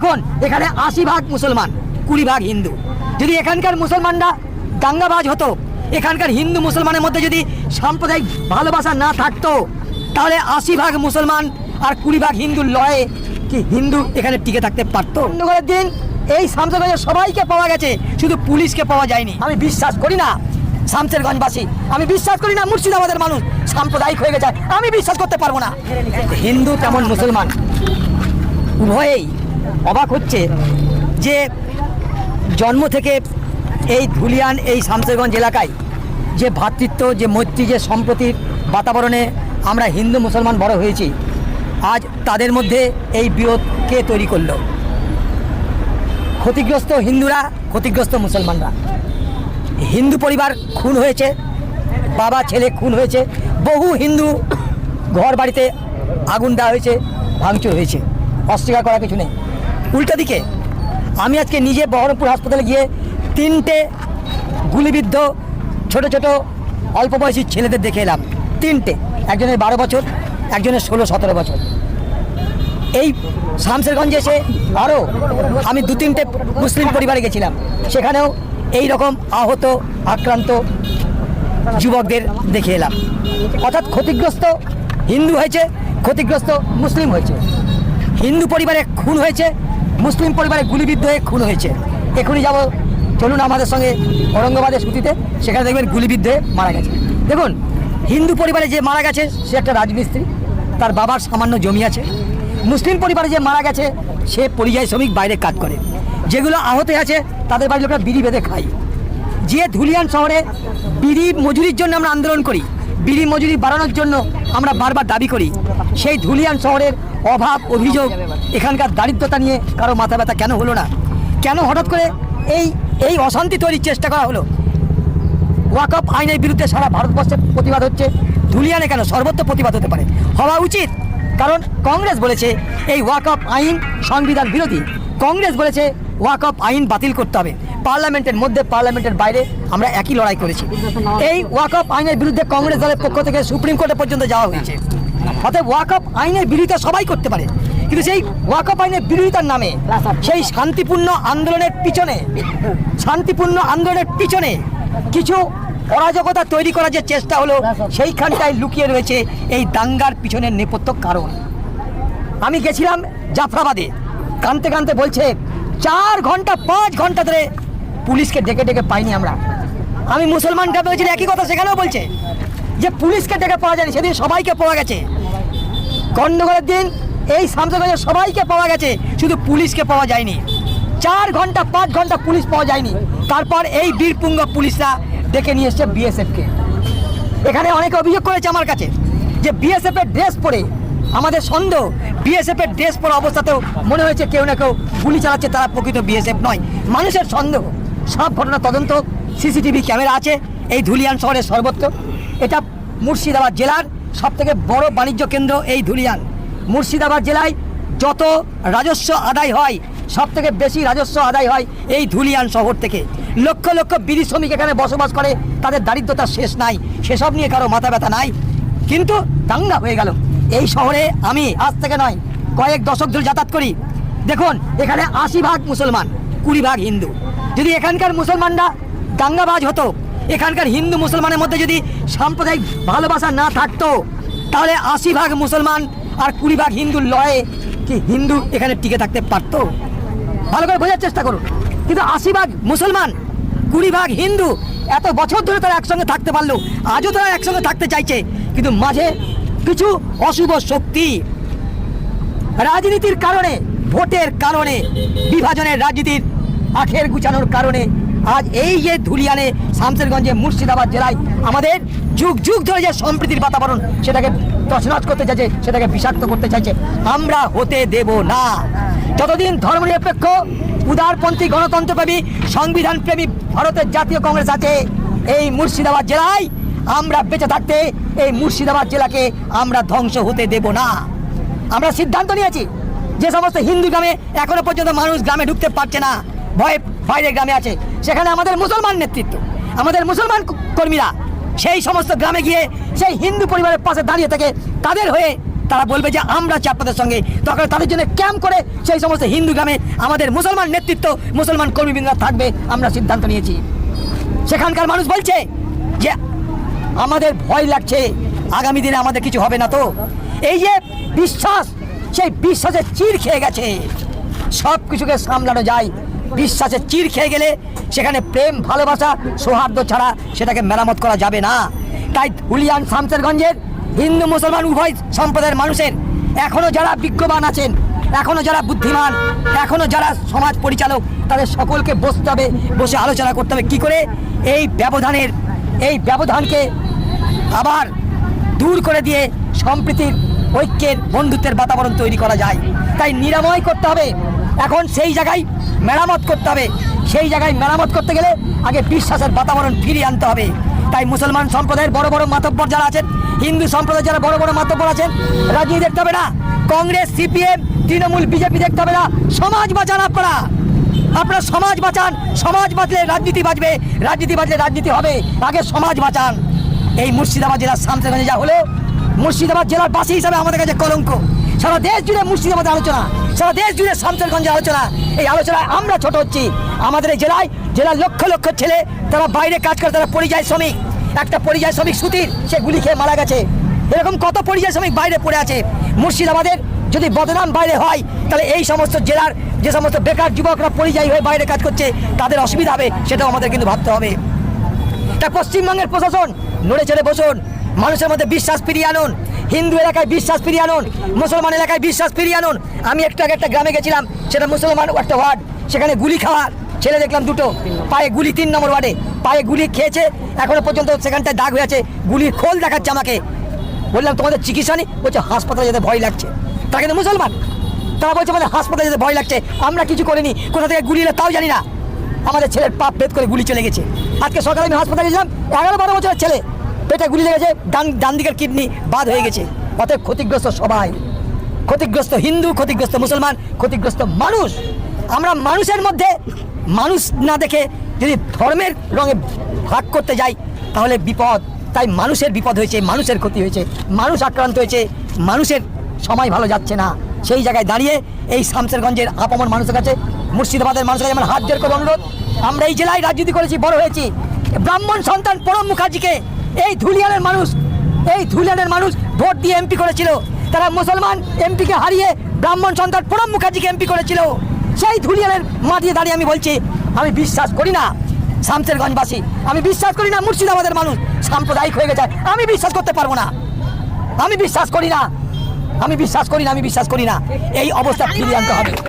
এখন এখানে আশি ভাগ মুসলমান, কুড়ি ভাগ হিন্দু। যদি এখানকার মুসলমানরা দাঙ্গাবাজ হতো, এখানকার হিন্দু মুসলমানের মধ্যে যদি সাম্প্রদায়িক ভালোবাসা না থাকতো, তাহলে আশি ভাগ মুসলমান আর কুড়ি ভাগ হিন্দুর লয়ে কি হিন্দু এখানে টিকে থাকতে পারতো? গন্ডগোলের দিন, এই শামসেরগঞ্জে সবাইকে পাওয়া গেছে, শুধু পুলিশকে পাওয়া যায়নি। আমি বিশ্বাস করি না, শামসেরগঞ্জবাসী, আমি বিশ্বাস করি না মুর্শিদাবাদের মানুষ সাম্প্রদায়িক হয়ে গেছে, আমি বিশ্বাস করতে পারব না। হিন্দু তেমন মুসলমান, উভয়েই অবাক হচ্ছে যে জন্ম থেকে এই ধুলিয়ান এই শামসেরগঞ্জ এলাকায় যে ভ্রাতৃত্ব যে মৈত্রী, যে সম্প্রতির বাতাবরণে আমরা হিন্দু মুসলমান বড় হয়েছি, আজ তাদের মধ্যে এই বিরোধ কে তৈরি করল? ক্ষতিগ্রস্ত হিন্দুরা, ক্ষতিগ্রস্ত মুসলমানরা। হিন্দু পরিবার খুন হয়েছে, বাবা, ছেলে খুন হয়েছে, বহু হিন্দু ঘর বাড়িতে আগুন দেওয়া হয়েছে, ভাঙচুর হয়েছে। অস্বীকার করার কিছু নেই। উল্টো দিকে। আমি আজকে নিজে বহরমপুর হাসপাতালে গিয়ে তিনটে গুলিবিদ্ধ ছোট ছোট অল্প বয়সী ছেলেদের দেখে এলাম। তিনটে। একজনের বারো বছর, একজনের ষোলো সতেরো বছর। এই শামসেরগঞ্জে এসে আরও আমি দু তিনটে মুসলিম পরিবারে গেছিলাম। সেখানেও এই রকম আহত, আক্রান্ত যুবকদের দেখে এলাম। অর্থাৎ ক্ষতিগ্রস্ত হিন্দু হয়েছে, ক্ষতিগ্রস্ত মুসলিম হয়েছে। হিন্দু পরিবারে খুন হয়েছে মুসলিম পরিবারে গুলিবিদ্ধ হয়ে খুন হয়েছে। এখনই যাব। চলুন আমাদের সঙ্গে ঔরঙ্গাবাদের স্মৃতিতে, সেখানে দেখবেন গুলিবিদ্ধ হয়ে মারা গেছে। দেখুন, হিন্দু পরিবারে যে মারা গেছে, সে একটা রাজমিস্ত্রি। তার বাবার সামান্য জমি আছে। মুসলিম পরিবারে যে মারা গেছে, সে পরিযায়ী শ্রমিক বাইরে কাজ করে। যেগুলো আহত আছে, তাদের বাড়ির লোকরা বিড়ি বেঁধে খায়। যে ধুলিয়ান শহরে বিড়ি মজুরির জন্য আমরা আন্দোলন করি, বিড়ি মজুরি বাড়ানোর জন্য আমরা বারবার দাবি করি, সেই ধুলিয়ান শহরের অভাব, অভিযোগ, এখানকার দারিদ্রতা নিয়ে কারও মাথা ব্যথা কেন হলো না? কেন হঠাৎ করে এই এই অশান্তি তৈরির চেষ্টা করা হলো? ওয়াকফ আইনের বিরুদ্ধে সারা ভারতবর্ষে প্রতিবাদ হচ্ছে। ধুলিয়ানে কেন সর্বত্র প্রতিবাদ হতে পারে? হওয়া উচিত, কারণ কংগ্রেস বলেছে এই ওয়াকফ আইন সংবিধান বিরোধী। কংগ্রেস বলেছে ওয়াকফ আইন বাতিল করতে হবে। পার্লামেন্টের মধ্যে, পার্লামেন্টের বাইরে আমরা একই লড়াই করেছি। এই ওয়াকফ আইনের বিরুদ্ধে কংগ্রেস দলের পক্ষ থেকে সুপ্রিম কোর্টে পর্যন্ত যাওয়া হয়েছে। অতএব ওয়াকফ আইনের বিরোধিতা সবাই করতে পারে। কিন্তু সেই ওয়াকফ আইনের বিরোধিতার নামে সেই শান্তিপূর্ণ আন্দোলনের পিছনে, শান্তিপূর্ণ আন্দোলনের পিছনে কিছু অরাজকতা তৈরি করার যে চেষ্টা হলো, সেইখানটায় লুকিয়ে রয়েছে এই দাঙ্গার পিছনের নেপথ্য কারণ। আমি গেছিলাম জাফরাবাদে। কানতে কানতে বলছে, চার ঘণ্টা, পাঁচ ঘণ্টা ধরে পুলিশকে ডেকে ডেকে পাইনি আমরা। আমি মুসলমানটা বলেছিল একই কথা সেখানেও বলছে যে পুলিশকে ডেকে পাওয়া যায়নি, সেদিন সবাইকে পাওয়া গেছে। গন্ডগোলের দিন এই শামসগঞ্জে সবাইকে পাওয়া গেছে, শুধু পুলিশকে পাওয়া যায়নি। চার ঘণ্টা, পাঁচ ঘণ্টা পুলিশ পাওয়া যায়নি। তারপর এই বীরপুঙ্গ পুলিশরা ডেকে নিয়ে এসছে বিএসএফকে। এখানে অনেকে অভিযোগ করেছে আমার কাছে যে বিএসএফের ড্রেস পরে, আমাদের সন্দেহ, বিএসএফের ড্রেস পরা অবস্থাতেও মনে হয়েছে কেউ না কেউ গুলি চালাচ্ছে, তারা প্রকৃত বিএসএফ নয়। মানুষের সন্দেহ, সব ঘটনা তদন্ত, সিসিটিভি ক্যামেরা আছে, এই ধুলিয়ান শহরের সর্বত্র। এটা মুর্শিদাবাদ জেলার সব থেকে বড় বাণিজ্য কেন্দ্র এই ধুলিয়ান। মুর্শিদাবাদ জেলায় যত রাজস্ব আদায় হয় সব থেকে বেশি রাজস্ব আদায় হয় এই ধুলিয়ান শহর থেকে। লক্ষ লক্ষ বিধি শ্রমিক এখানে বসবাস করে, তাদের দারিদ্রতা শেষ নাই, সেসব নিয়ে কারও মাথা ব্যথা নাই। কিন্তু দাঙ্গা হয়ে গেল। এই শহরে আমি আজ থেকে নয়, কয়েক দশক ধরে যাতায়াত করি। দেখুন, এখানে আশি ভাগ মুসলমান, কুড়ি ভাগ হিন্দু। যদি এখানকার মুসলমানরা দাঙ্গাবাজ হতো এখানকার হিন্দু মুসলমানের মধ্যে যদি সাম্প্রদায়িক ভালোবাসা না থাকতো, তাহলে আশি ভাগ মুসলমান আর কুড়ি ভাগ হিন্দুর লয়ে কি হিন্দু এখানে টিকে থাকতে পারতো? ভালো করে বোঝার চেষ্টা করুন। কিন্তু আশি ভাগ মুসলমান, কুড়ি ভাগ হিন্দু এত বছর ধরে তারা একসঙ্গে থাকতে পারল, আজও তারা একসঙ্গে থাকতে চাইছে, কিন্তু মাঝে কিছু অশুভ শক্তি রাজনীতির কারণে, ভোটের কারণে, বিভাজনের রাজনীতির আখের গুছানোর কারণে আজ এই যে ধুলিয়ানে শামসেরগঞ্জে মুর্শিদাবাদ জেলায় আমাদের যুগ যুগ ধরে যে সম্প্রীতির বাতাবরণ, সেটাকে তছনছ করতে চাইছে, সেটাকে বিষাক্ত করতে চাইছে, আমরা হতে দেব না। যতদিন ধর্মনিরপেক্ষ, উদারপন্থী, গণতন্ত্রপ্রেমী সংবিধান প্রেমী ভারতের জাতীয় কংগ্রেস আছে, এই মুর্শিদাবাদ জেলায় আমরা বেঁচে থাকতে, এই মুর্শিদাবাদ জেলাকে আমরা ধ্বংস হতে দেব না। আমরা সিদ্ধান্ত নিয়েছি, যে সমস্ত হিন্দু গ্রামে এখনও পর্যন্ত মানুষ গ্রামে ঢুকতে পারছে না। ভয়ে বাইরে গ্রামে আছে। সেখানে আমাদের মুসলমান নেতৃত্ব, আমাদের মুসলমান কর্মীরা সেই সমস্ত গ্রামে গিয়ে সেই হিন্দু পরিবারের পাশে দাঁড়িয়ে থেকে তাদের হয়ে তারা বলবে যে, আমরা আছি আপনাদের সঙ্গে। তখন তাদের জন্য ক্যাম্প করে সেই সমস্ত হিন্দু গ্রামে আমাদের মুসলমান নেতৃত্ব, মুসলমান কর্মীবৃন্দরা থাকবে, আমরা সিদ্ধান্ত নিয়েছি। সেখানকার মানুষ বলছে যে, আমাদের ভয় লাগছে, আগামী দিনে আমাদের কিছু হবে না তো। এই যে বিশ্বাস, সেই বিশ্বাসের চির খেয়ে গেছে। সব কিছুকে সামলানো যায়। বিশ্বাসে চির খেয়ে গেলে সেখানে প্রেম, ভালোবাসা, সৌহার্দ্য ছাড়া সেটাকে মেরামত করা যাবে না। তাই হুলিয়ান শামসেরগঞ্জের হিন্দু, মুসলমান উভয় সম্প্রদায়ের মানুষের এখনও যারা বিজ্ঞবান আছেন এখনও যারা বুদ্ধিমান এখনও যারা সমাজ পরিচালক, তাদের সকলকে বসতে হবে, বসে আলোচনা করতে হবে। কী করে? এই ব্যবধানের, এই ব্যবধানকে আবার দূর করে দিয়ে সম্প্রীতির ঐক্যের বন্ধুত্বের বাতাবরণ তৈরি করা যায়। তাই নিরাময় করতে হবে। এখন সেই জায়গায় মেরামত করতে হবে। সেই জায়গায় মেরামত করতে গেলে আগে বিশ্বাসের বাতাবরণ ফিরিয়ে আনতে হবে। তাই মুসলমান সম্প্রদায়ের বড় বড় মাতব্বর যারা আছেন, হিন্দু সম্প্রদায়ের যারা বড় বড় মাতব্বর আছেন, রাজনীতি দেখতে হবে না। কংগ্রেস, সিপিএম, তৃণমূল, বিজেপি দেখতে হবে না। সমাজ বাঁচান আপনারা। আপনারা সমাজ বাঁচান। সমাজ বাঁচলে রাজনীতি বাঁচবে। রাজনীতি বাঁচলে রাজনীতি হবে। আগে সমাজ বাঁচান। এই মুর্শিদাবাদ জেলার শামসেরগঞ্জে যা হলো মুর্শিদাবাদ জেলার বাসী হিসাবে আমাদের কাছে কলঙ্ক। সারা দেশ জুড়ে মুর্শিদাবাদ আলোচনা, সারা দেশ জুড়ে শামসেরগঞ্জের আলোচনা, এই আলোচনায় আমরা ছোট হচ্ছি। আমাদের এই জেলায়, জেলার লক্ষ লক্ষ ছেলে, তারা বাইরে কাজ করে, তারা পরিযায়ী শ্রমিক। একটা পরিযায়ী শ্রমিক সুতির, সে গুলি খেয়ে মারা গেছে। এরকম কত পরিযায়ী শ্রমিক বাইরে পড়ে আছে? মুর্শিদাবাদের যদি বদনাম বাইরে হয়, তাহলে এই সমস্ত জেলার যে সমস্ত বেকার যুবকরা পরিযায়ী হয়ে বাইরে কাজ করছে, তাদের অসুবিধা হবে, সেটাও আমাদের কিন্তু ভাবতে হবে। তা পশ্চিমবঙ্গের প্রশাসন, নড়ে চড়ে বসুন। মানুষের মধ্যে বিশ্বাস ফিরিয়ে আনুন। হিন্দু এলাকায় বিশ্বাস ফিরিয়ে আনুন, মুসলমান এলাকায় বিশ্বাস ফিরিয়ে আনুন। আমি একটু আগে একটা গ্রামে গেছিলাম, সেটা মুসলমান একটা ওয়ার্ড, সেখানে গুলি খাওয়া। ছেলে দেখলাম দুটো, পায়ে গুলি, তিন নম্বর ওয়ার্ডে। পায়ে গুলি খেয়েছে, এখনও পর্যন্ত সেখানটায় দাগ হয়ে আছে, গুলির খোল দেখাচ্ছে আমাকে। বললাম, তোমাদের চিকিৎসা নেই? বলছে, হাসপাতালে যেতে ভয় লাগছে। তারা কিন্তু মুসলমান। তারা বলছে, আমাদের হাসপাতালে যেতে ভয় লাগছে। আমরা কিছু করিনি। কোথা থেকে গুলি এলো তাও জানি না। আমাদের ছেলের পাপ ভেদ করে গুলি চলে গেছে। আজকে সকালে আমি হাসপাতালে গেছিলাম, এগারো বারো বছরের ছেলে। পেটে গুলি লেগেছে, ডান ডান দিকের কিডনি বাদ হয়ে গেছে। অতএব ক্ষতিগ্রস্ত সবাই। ক্ষতিগ্রস্ত হিন্দু, ক্ষতিগ্রস্ত মুসলমান, ক্ষতিগ্রস্ত মানুষ। আমরা মানুষের মধ্যে মানুষ না দেখে যদি ধর্মের রঙে ভাগ করতে যাই, তাহলে বিপদ। তাই মানুষের বিপদ হয়েছে, মানুষের ক্ষতি হয়েছে। মানুষ আক্রান্ত হয়েছে, মানুষের সময় ভালো যাচ্ছে না। সেই জায়গায় দাঁড়িয়ে এই শামসেরগঞ্জের আপামর মানুষের কাছে, মুর্শিদাবাদের মানুষের কাছে আমার হাত জোর করে অনুরোধ। আমরা এই জেলায় রাজনীতি করেছি, বড় হয়েছি। ব্রাহ্মণ সন্তান প্রণব মুখার্জিকে এই ধুলিয়ানের মানুষ, এই ধুলিয়ানের মানুষ ভোট দিয়ে এমপি করেছিল। তারা মুসলমান এমপিকে হারিয়ে ব্রাহ্মণ সন্তান প্রণব মুখার্জিকে এমপি করেছিল। সেই ধুলিয়ানের মাটিয়ে দাঁড়িয়ে আমি বলছি, আমি বিশ্বাস করি না শামসেরগঞ্জবাসী, আমি বিশ্বাস করি না মুর্শিদাবাদের মানুষ সাম্প্রদায়িক হয়ে গেছে, আমি বিশ্বাস করতে পারব না। আমি বিশ্বাস করি না, আমি বিশ্বাস করি না, আমি বিশ্বাস করি না। এই অবস্থা ফিরিয়ে আনতে হবে।